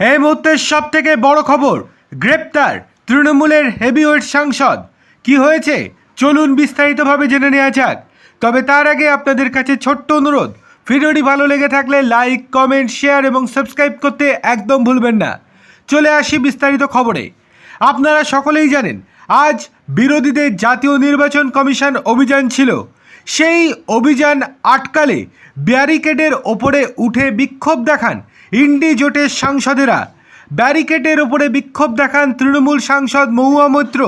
এই মুহূর্তের সব থেকে বড় খবর, গ্রেপ্তার তৃণমূলের হেভিওয়েট সাংসদ। কি হয়েছে? চলুন বিস্তারিতভাবে জেনে নেওয়া যাক। তবে তার আগে আপনাদের কাছে ছোট্ট অনুরোধ, ভিডিওটি ভালো লেগে থাকলে লাইক, কমেন্ট, শেয়ার এবং সাবস্ক্রাইব করতে একদম ভুলবেন না। চলে আসি বিস্তারিত খবরে। আপনারা সকলেই জানেন, আজ বিরোধীদের জাতীয় নির্বাচন কমিশন অভিযান ছিল। সেই অভিযান আটকালে ব্যারিকেডের ওপরে উঠে বিক্ষোভ দেখান ইন্ডি জোটের সাংসদেরা ব্যারিকেডের ওপরে বিক্ষোভ দেখান তৃণমূল সাংসদ মহুয়া মৈত্র,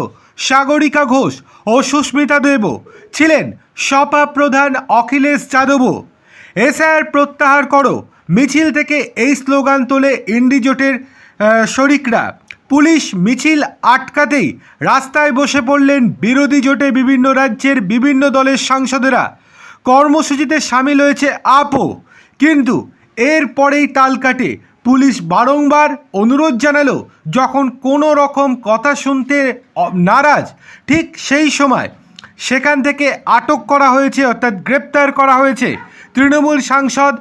সাগরিকা ঘোষ ও সুস্মিতা দেব। ছিলেন সপা প্রধান অখিলেশ যাদবও। এসআর প্রত্যাহার করো, মিছিল থেকে এই স্লোগান তোলে ইন্ডি জোটের শরিকরা। পুলিশ মিছিল আটকাতেই রাস্তায় বসে পড়লেন বিরোধী জোটে বিভিন্ন রাজ্যের বিভিন্ন দলের সাংসদেরা। কর্মসূচিতে সামিল হয়েছে আপও। কিন্তু এরপরেই তাল কাটে। পুলিশ বারংবার অনুরোধ জানালো, যখন কোনো রকম কথা শুনতে নারাজ, ঠিক সেই সময় সেখান থেকে আটক করা হয়েছে, অর্থাৎ গ্রেপ্তার করা হয়েছে তৃণমূল সাংসদ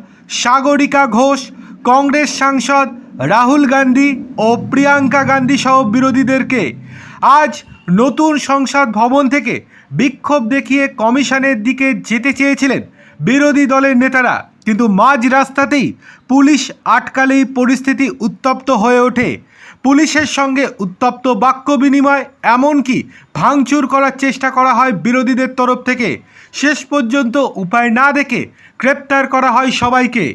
সাগরিকা ঘোষ, কংগ্রেস সাংসদ রাহুল গান্ধী ও প্রিয়াঙ্কা গান্ধী সহ বিরোধীদেরকে। আজ নতুন সংসদ ভবন থেকে বিক্ষোভ দেখিয়ে কমিশনের দিকে যেতে চেয়েছিলেন বিরোধী দলের নেতারা। কিন্তু মাঝ রাস্তাতেই পুলিশ আটকালেই পরিস্থিতি উত্তপ্ত হয়ে ওঠে। পুলিশের সঙ্গে উত্তপ্ত বাক্য বিনিময় এমনকি ভাঙচুর করার চেষ্টা করা হয় বিরোধীদের তরফ থেকে। শেষ পর্যন্ত উপায় না দেখে গ্রেপ্তার করা হয় সবাইকে।